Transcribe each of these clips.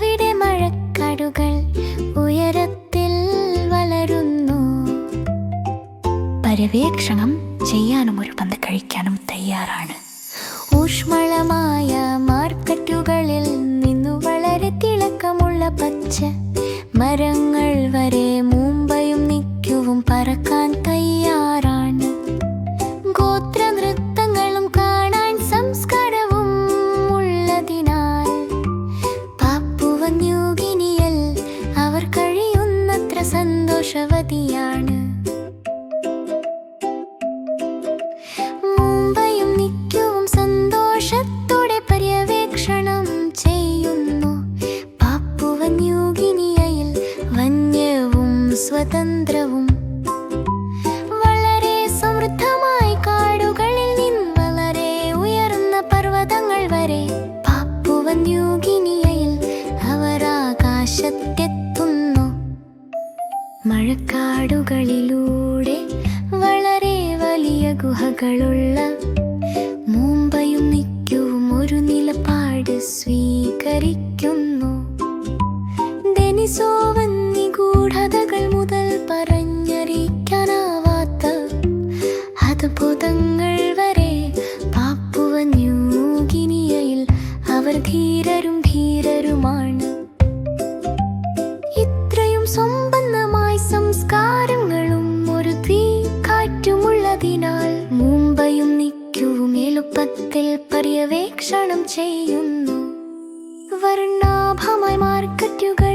അവിടെ മഴക്കടുകൾ ഉയരത്തിൽ വളരുന്നു. പര്യവേക്ഷണം ചെയ്യാനും ഒരു പന്ത് കഴിക്കാനും തയ്യാറാണ്. ഊഷ്മളമായ മാർക്കറ്റുകളിൽ നിന്നു വളരെ തിളക്കമുള്ള പച്ച മരങ്ങൾ വരെ സ്വതന്ത്രവും. വളരെ സമൃദ്ധമായി കാടുകളിൽ നിന്ന് വളരെ ഉയർന്ന പർവതങ്ങൾ വരെ പാപ്പുവൻ ന്യൂഗിനിയയിൽ അവർ ആകാശത്തെത്തുന്നു മഴക്കാടുകളിലൂടെ വളരെ വലിയ ഗുഹകളുള്ള മുംബൈയും നിൽക്കും ഒരു നിലപാട് സ്വീകരിക്കുന്നു. ഡെനിസോവൻ നിഗൂഢതകൾ പറഞ്ഞറിയിക്കാനാവാത്ത അത്ഭുതങ്ങൾ വരെ പാപ്പുവ ന്യൂഗിനിയയിൽ അവർ ധീരരും ധീരരുമാണ്. ഇത്രയും സമ്പന്നമായ സംസ്കാരങ്ങളും ഒരു കാറ്റുമുള്ളതിനാൽ മുംബൈയും നിൽക്കും എളുപ്പത്തിൽ പര്യവേക്ഷണം ചെയ്യുന്നു. വർണാഭമായ മാർക്കറ്റുകൾ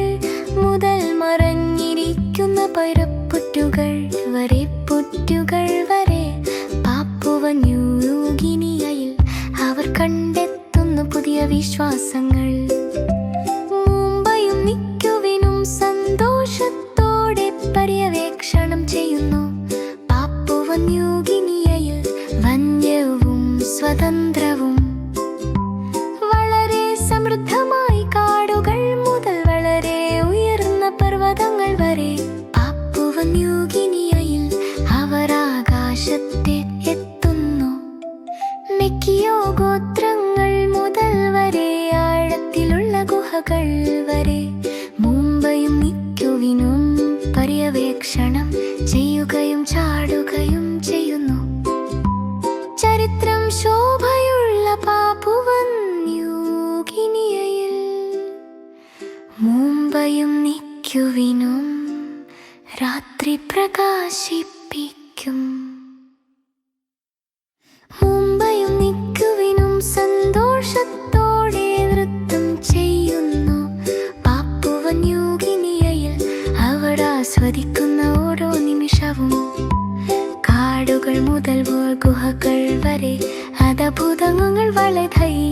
പരപ്പുറ്റുകൾ വരെ പുറ്റുകൾ വരെ. പാപ്പുവ ന്യൂഗിനിയയിൽ അവർ കണ്ടെത്തുന്നു പുതിയ വിശ്വാസങ്ങൾ. സന്തോഷത്തോടെ പര്യവേക്ഷണം ചെയ്യുന്നു. വന്യവും വളരെ സമൃദ്ധമായി കാടുകൾ മുതൽ വളരെ ഉയർന്ന പർവതങ്ങൾ വരെ. ന്യൂഗിനിയയിൽ അവർ ആകാശത്തെ എത്തുന്നു. മെക്കിയോ ഗോത്രങ്ങൾ മുതൽ വരെ ആഴത്തിലുള്ള ഗുഹകൾ വരെ മുംബൈയും മിക്കുവിനും പര്യവേക്ഷണം ചെയ്യുകയും ചാടുകയും ചെയ്യുന്നു. ചരിത്രം ശോഭയുള്ള പാപ്പുവൻ ന്യൂഗിനിയയിൽ മുംബൈയും നിൽക്കുവിനും രാത്രി പ്രകാശിപ്പിക്കും. മുംബൈയും നിക്കുവിനും സന്തോഷത്തോടെ നൃത്തം ചെയ്യുന്നു. പാപ്പുവ ന്യൂഗിനിയയിൽ അവർ ഓരോ നിമിഷവും. കാടുകൾ മുതൽ ഗുഹകൾ വരെ അതഭുതങ്ങൾ വളരെ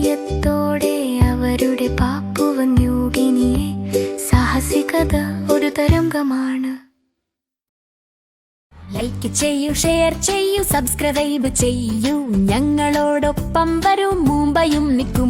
ലൈക്ക് ചെയ്യൂ ഷെയർ ചെയ്യൂ സബ്സ്ക്രൈബ് ചെയ്യൂ. ഞങ്ങളോടൊപ്പം വരും. മുംബൈയും നിൽക്കും